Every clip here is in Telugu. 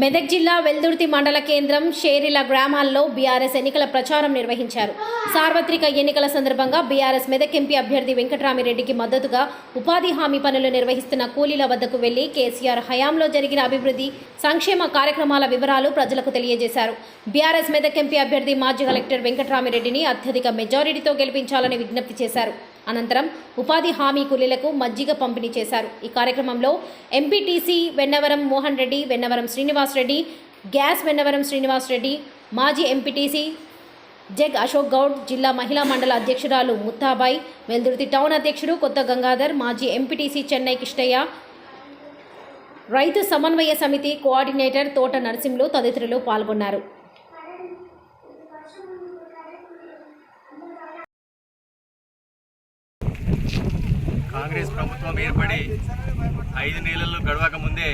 మెదక్ జిల్లా వెల్దుర్తి మండల కేంద్రం షేరిల గ్రామాల్లో బీఆర్ఎస్ ఎన్నికల ప్రచారం నిర్వహించారు. సార్వత్రిక ఎన్నికల సందర్భంగా బీఆర్ఎస్ మెదక్ ఎంపీ అభ్యర్థి వెంకటరామిరెడ్డికి మద్దతుగా ఉపాధి హామీ పనులు నిర్వహిస్తున్న కూలీల వద్దకు వెళ్ళి కేసీఆర్ హయాంలో జరిగిన అభివృద్ధి సంక్షేమ కార్యక్రమాల వివరాలు ప్రజలకు తెలియజేశారు. బీఆర్ఎస్ మెదక్ ఎంపీ అభ్యర్థి మాజీ కలెక్టర్ వెంకటరామిరెడ్డిని అత్యధిక మెజారిటీతో గెలిపించాలని విజ్ఞప్తి చేశారు. అనంతరం ఉపాధి హామీ కూలీలకు మజ్జిగ పంపిణీ చేశారు. ఈ కార్యక్రమంలో ఎంపీటీసీ వెన్నవరం మోహన్ రెడ్డి వెన్నవరం శ్రీనివాస్ రెడ్డి గ్యాస్ వెన్నవరం శ్రీనివాస్ రెడ్డి మాజీ ఎంపీటీసీ జగ్ అశోక్ గౌడ్ జిల్లా మహిళా మండల అధ్యక్షురాలు ముత్తాబాయ్ వెల్దుర్తి టౌన్ అధ్యక్షుడు కొత్త గంగాధర్ మాజీ ఎంపీటీసీ చెన్నై కిష్టయ్య రైతు సమన్వయ సమితి కోఆర్డినేటర్ తోట నరసింహులు తదితరులు పాల్గొన్నారు. కాంగ్రెస్ ప్రభుత్వం ఏర్పడి ఐదు నెలలు గడవక ముందే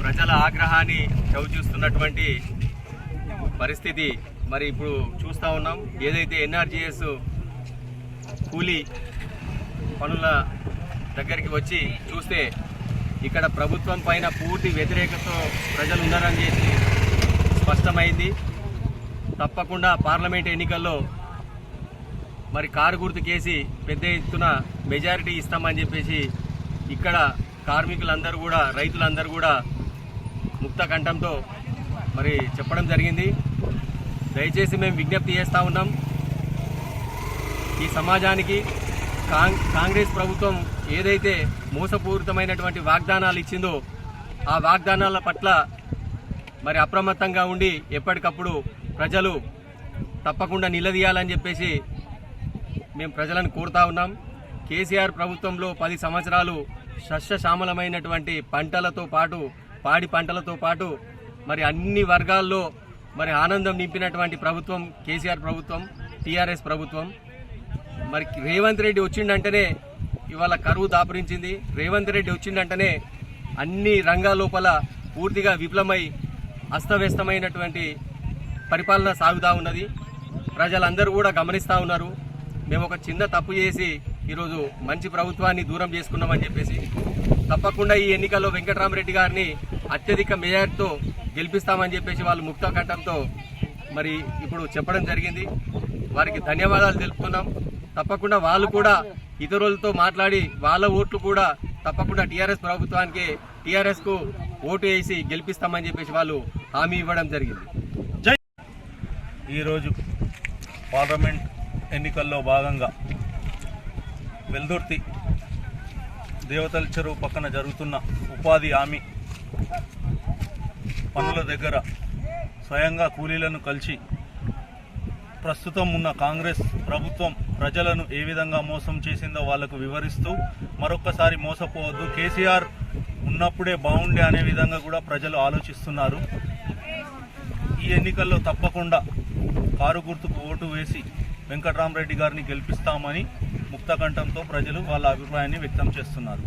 ప్రజల ఆగ్రహాన్ని చవిచూస్తున్నటువంటి పరిస్థితి మరి ఇప్పుడు చూస్తూ ఉన్నాం. ఏదైతే ఎన్ఆర్జీఎస్ కూలీ పనుల దగ్గరికి వచ్చి చూస్తే ఇక్కడ ప్రభుత్వం పైన పూర్తి వ్యతిరేకతతో ప్రజలు ఉన్నారని చెప్పి స్పష్టమైంది. తప్పకుండా పార్లమెంట్ ఎన్నికల్లో మరి కారు గుర్తుకేసి పెద్ద ఎత్తున మెజారిటీ ఇస్తామని చెప్పేసి ఇక్కడ కార్మికులందరూ కూడా రైతులందరూ కూడా ముక్త కంఠంతో మరి చెప్పడం జరిగింది. దయచేసి మేము విజ్ఞప్తి చేస్తూ ఉన్నాం. ఈ సమాజానికి కాంగ్రెస్ ప్రభుత్వం ఏదైతే మోసపూరితమైనటువంటి వాగ్దానాలు ఇచ్చిందో ఆ వాగ్దానాల పట్ల మరి అప్రమత్తంగా ఉండి ఎప్పటికప్పుడు ప్రజలు తప్పకుండా నిలదీయాలని చెప్పేసి మేము ప్రజలను కోరుతా ఉన్నాం. కేసీఆర్ ప్రభుత్వంలో పది సంవత్సరాలు సస్యశ్యామలమైనటువంటి పంటలతో పాటు పాడి పంటలతో పాటు మరి అన్ని వర్గాల్లో మరి ఆనందం నింపినటువంటి ప్రభుత్వం కేసీఆర్ ప్రభుత్వం టీఆర్ఎస్ ప్రభుత్వం. మరి రేవంత్ రెడ్డి వచ్చిండంటేనే ఇవాళ కరువు దాపురించింది. రేవంత్ రెడ్డి వచ్చిండంటేనే అన్ని రంగాల లోపల పూర్తిగా విఫలమై అస్తవ్యస్తమైనటువంటి పరిపాలన సాగుతూ ఉన్నది. ప్రజలందరూ కూడా గమనిస్తూ ఉన్నారు. మేము ఒక చిన్న తప్పు చేసి ఈరోజు మంచి ప్రభుత్వాన్ని దూరం చేసుకున్నామని చెప్పేసి తప్పకుండా ఈ ఎన్నికల్లో వెంకటరామరెడ్డి గారిని అత్యధిక మెజార్టీతో గెలిపిస్తామని చెప్పేసి వాళ్ళు ముక్త కట్టంతో మరి ఇప్పుడు చెప్పడం జరిగింది. వారికి ధన్యవాదాలు తెలుపుతున్నాం. తప్పకుండా వాళ్ళు కూడా ఇతరులతో మాట్లాడి వాళ్ళ ఓట్లు కూడా తప్పకుండా టీఆర్ఎస్ ప్రభుత్వానికి టీఆర్ఎస్కు ఓటు వేసి గెలిపిస్తామని చెప్పేసి వాళ్ళు హామీ ఇవ్వడం జరిగింది. ఈరోజు పార్లమెంట్ ఎన్నికల్లో భాగంగా వెల్దుర్తి దేవతల చెరువు పక్కన జరుగుతున్న ఉపాధి హామీ పనుల దగ్గర స్వయంగా కూలీలను కలిసి ప్రస్తుతం ఉన్న కాంగ్రెస్ ప్రభుత్వం ప్రజలను ఏ విధంగా మోసం చేసిందో వాళ్ళకు వివరిస్తూ మరొక్కసారి మోసపోవద్దు. కేసీఆర్ ఉన్నప్పుడే బాగుండే అనే విధంగా కూడా ప్రజలు ఆలోచిస్తున్నారు. ఈ ఎన్నికల్లో తప్పకుండా కారు గుర్తుకు ఓటు వేసి వెంకట్రామరెడ్డి గారిని గెలిపిస్తామని ముక్తకంఠంతో ప్రజలు వాళ్ళ అభిప్రాయాన్ని వ్యక్తం చేస్తున్నారు.